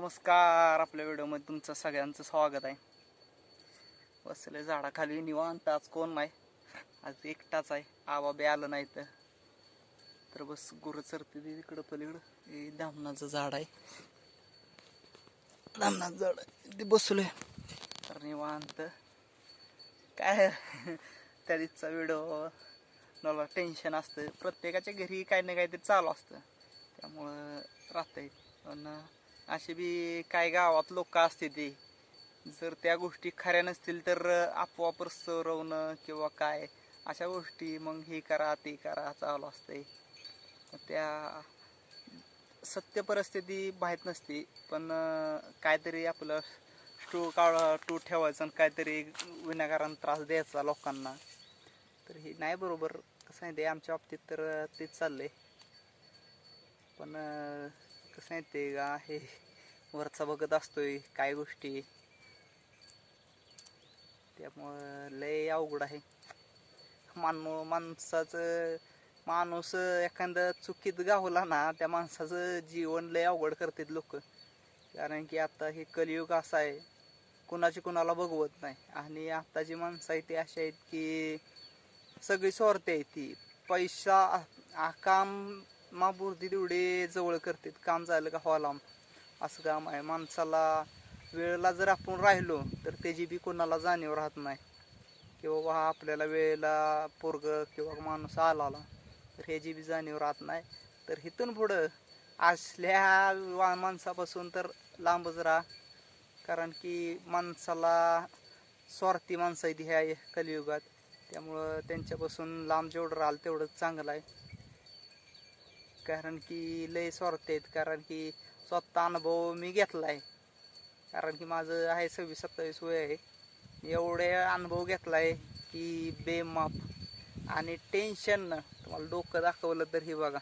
नमस्कार आपल्या व्हिडिओमध्ये तुमचं सगळ्यांचं स्वागत आहे. बसले झाडाखाली निवांत आज कोण नाही? आज एकटाच आहे. आबा बी आलं नाही तर. तर बस गुरं चरते तिकडं पलीकडं. हे धामणाचं झाड आहे. धामणाचं झाड ते बसलोय. तर निवांत. काय? त्या दिसचा व्हिडिओ. मला टेन्शन असतं. प्रत्येकाच्या घरी काही ना काहीतरी चालू असतं. त्यामुळं राहतंय. पण असे बी काय गावात लोक असते ते. जर त्या गोष्टी खऱ्या नसतील तर आपोआप सरवणं किंवा काय अशा गोष्टी मग हे करा ते करा चालू असते त्या सत्य परिस्थिती माहीत नसते. पण काहीतरी आपलं टू काळ टू ठेवायचं आणि काहीतरी विनाकारण त्रास द्यायचा लोकांना. तर हे नाही बरोबर. कसं आहे ते आमच्या बाबतीत तर तेच तेच चाललंय. पण कसं नाही ते का हे वरचा बघत असतोय काय गोष्टी. त्यामुळं लय अवघड आहे. मानव माणसाचं माणूस एखादा चुकीत गावला ना त्या माणसाचं जीवन लय अवघड करतात लोक. कारण की आता हे कलियुग असं आहे. कुणाची कुणाला बघवत नाही. आणि आताची माणसं आहे ती अशी आहेत की सगळी स्वार्थी आहे ती. पैसा आ- काम मापुरती तेवढे जवळ करतात. काम झालं का व्हायला असं काम आहे. माणसाला वेळेला जर आपण राहिलो तर त्याची बी कोणाला जाणीव राहत नाही. किंवा बा आपल्याला वेळेला पोरग किंवा माणूस आला तर ह्याची बी जाणीव राहत नाही. तर इथून पुढं असल्या वा- माणसापासून तर लांबच राहा. कारण की माणसाला स्वार्थी माणसं आहेत ह्या कलियुगात. त्यामुळं त्यांच्यापासून लांब जेवढं राहाल तेवढंच चांगलं आहे. कारण की लय स्वार्थ आहेत. कारण की स्वतः अनुभव मी घेतला आहे कारण की माझं आहे सव्वीस सत्तावीस वय आहे. एवढे अनुभव घेतला आहे की बेमाप आणि टेन्शन तुम्हाला डोकं दाखवलं तर हे बघा.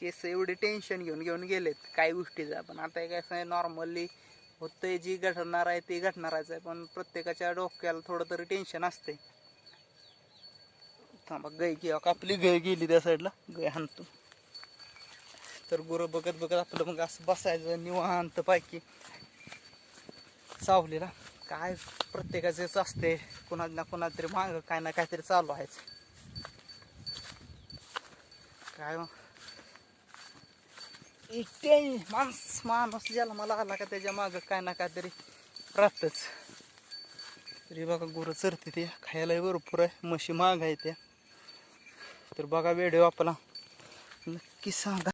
केस एवढे टेन्शन घेऊन घेऊन गेलेत काही गोष्टीचा. पण आता काय असं आहे नॉर्मली होतंय जी घडणार आहे ते घडणारच आहे. पण प्रत्येकाच्या डोक्याला थोडं तरी टेन्शन असते थांबा गाय किंवा आपली गाय गेली त्या साईडला गय हाणतो. तर गुरं बघत बघत आपलं मग असं बसायचं निवांत पायकी सावलीला. काय प्रत्येकाचेच असते कुणा ना कुणा तरी माग काय ना काहीतरी चालू आहेच. काय मग? इथे माणस माणूस ज्याला मला आला का त्याच्या माग काय ना काहीतरी राहतच. तरी बघा गुरं चरते ते. खायलाही भरपूर आहे. म्हशी माग आहे त्या. तर बघा व्हिडिओ आपला. नक्की सांगा.